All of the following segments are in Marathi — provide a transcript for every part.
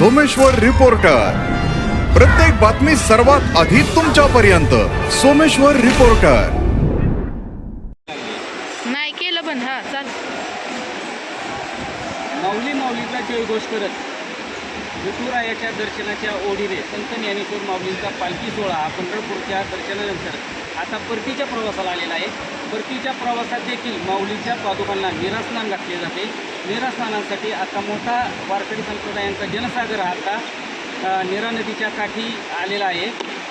सोमेश्वर रिपोर्टर. प्रत्येक बातमी सर्वात आधी तुमच्यापर्यंत. सोमेश्वर रिपोर्टर. नाही केलं पण हा चाल. माऊली माऊलीचा जयघोष करत. विठुरायाच्या दर्शनाच्या ओढीने संत ज्ञानेश्वर माऊलींचा पालखी सोहळा हा पंढरपूरच्या दर्शनानंतर. आता परतीच्या प्रवासाला आलेला आहे. परतीच्या प्रवासात देखील माऊलीच्या पादुकांना निरास्नान घातले जाते. निरास्नानासाठी आता मोठा वारकरी संप्रदायांचा जनसागर हा आता निरा नदीच्या काठी आलेला आहे.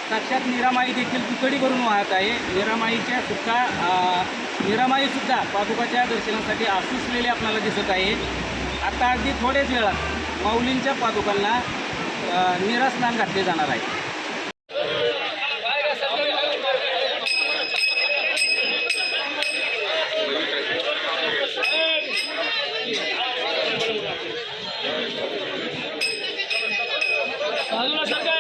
साक्षात निरामाई देखील तुकडी भरून वाहत आहे. निरामाईच्या सुद्धा निरामाईसुद्धा पादुकाच्या दर्शनासाठी आसुसलेले आपल्याला दिसत आहे. आता अगदी थोड्याच वेळात माऊलींच्या पादुकांना निरास्नान घातले जाणार आहे. ありまし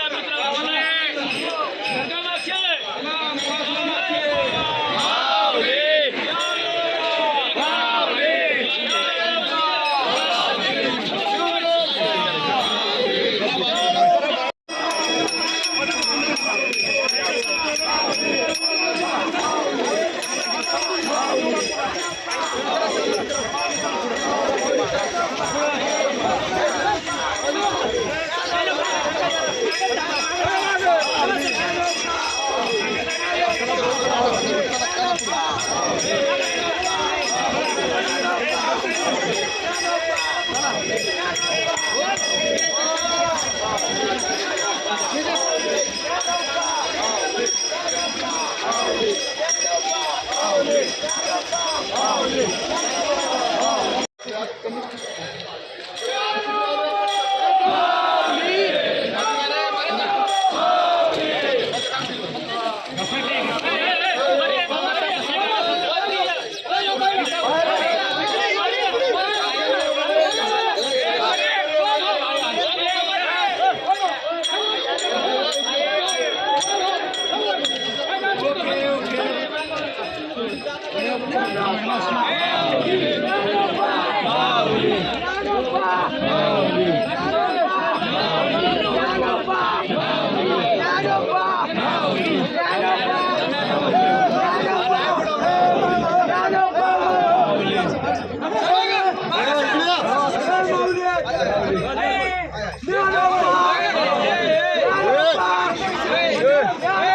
Yeah,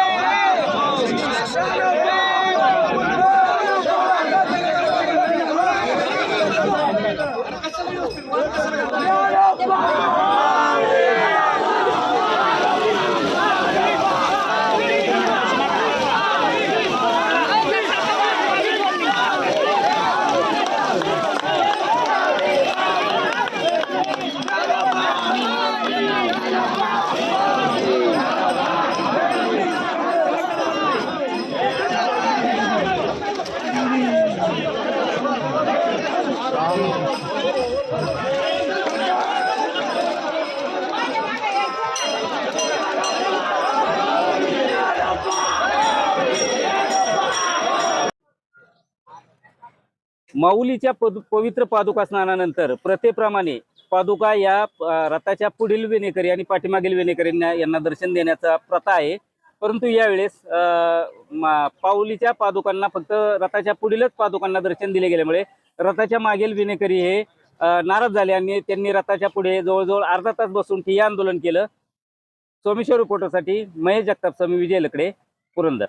माऊलीच्या पद पवित्र पादुका स्नानानंतर प्रथेप्रमाणे पादुका या रथाच्या पुढील वेणेकरी आणि पाठीमागील वेणेकरींना यांना दर्शन देण्याचा प्रथा आहे. परंतु यावेळेस पाऊलीच्या पादुकांना फक्त रथाच्या पुढीलच पादुकांना दर्शन दिले गेल्यामुळे रथाच्या मागील विनेकरी हे नाराज झाले आणि त्यांनी रथाच्या पुढे जवळजवळ अर्धा तास बसून ठिय्या आंदोलन केलं. सोमेश्वर रिपोर्टरसाठी महेश जगताप स्वामी विजय लकडे पुरंदर.